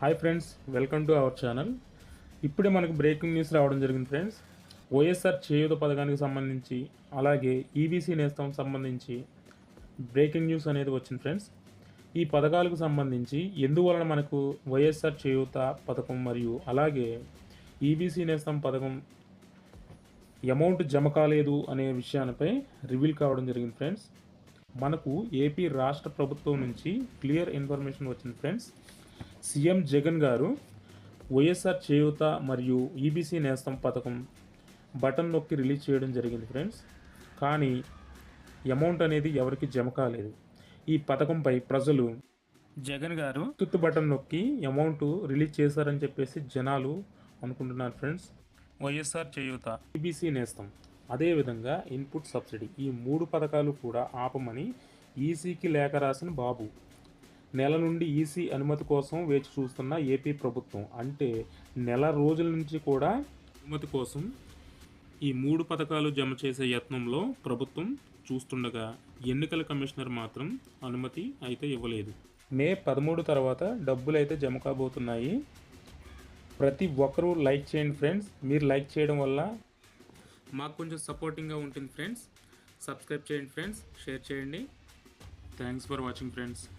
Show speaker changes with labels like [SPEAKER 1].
[SPEAKER 1] Hi friends welcome to our channel ఇప్పుడే మనకు breaking news రావడం జరిగింది ఫ్రెండ్స్ వైఎస్ఆర్ చేయూత పథకానికి సంబంధించి అలాగే ఈబీసీ నేస్తం సంబంధించి బ్రేకింగ్ న్యూస్ అనేది వచ్చింది ఫ్రెండ్స్ ఈ పథకాలకు సంబంధించి ఎందువలన మనకు వైఎస్ఆర్ చేయూత పథకం మరియు అలాగే ఈబీసీ నేస్తం పథకం అమౌంట్ జమ కాలేదు అనే విషయానిపై రివీల్ కావడం జరిగింది ఫ్రెండ్స్ మనకు ఏపీ రాష్ట్ర ప్రభుత్వం నుంచి క్లియర్ ఇన్ఫర్మేషన్ వచ్చింది ఫ్రెండ్స్ సీఎం జగన్ గారు వైఎస్ఆర్ చేయూత మరియు ఈబీసీ నేస్తం పథకం బటన్ నొక్కి రిలీజ్ చేయడం జరిగింది ఫ్రెండ్స్. కానీ అమౌంట్ అనేది ఎవరికి జమ కాలేదు. ఈ పథకంపై ప్రజలు జగన్ గారు తుత్తు బటన్ నొక్కి అమౌంట్ రిలీజ్ చేశారని చెప్పేసి జనాలు అనుకుంటున్నారు ఫ్రెండ్స్. వైఎస్ఆర్ చేయూత. ఈబీసీ నేస్తం. అదేవిధంగా ఇన్పుట్ సబ్సిడీ. ఈ మూడు పథకాలు కూడా ఆపమని ఈసీకి లేఖ రాసిన బాబు నెల నుండి ఈసీ అనుమతి కోసం వేచి చూస్తున్న ఏపీ ప్రభుత్వం. అంటే నెల రోజుల నుంచి కూడా అనుమతి కోసం ఈ మూడు పథకాలు జమ చేసే యత్నంలో ప్రభుత్వం చూస్తుండగా ఎన్నికల కమిషనర్ మాత్రం అనుమతి అయితే ఇవ్వలేదు. మే పదమూడు తర్వాత డబ్బులు అయితే జమ కాబోతున్నాయి. ప్రతి ఒక్కరూ లైక్ చేయండి ఫ్రెండ్స్. మీరు లైక్ చేయడం వల్ల మాకు కొంచెం సపోర్టింగ్గా ఉంటుంది ఫ్రెండ్స్. సబ్స్క్రైబ్ చేయండి ఫ్రెండ్స్. షేర్ చేయండి. Thanks for watching friends.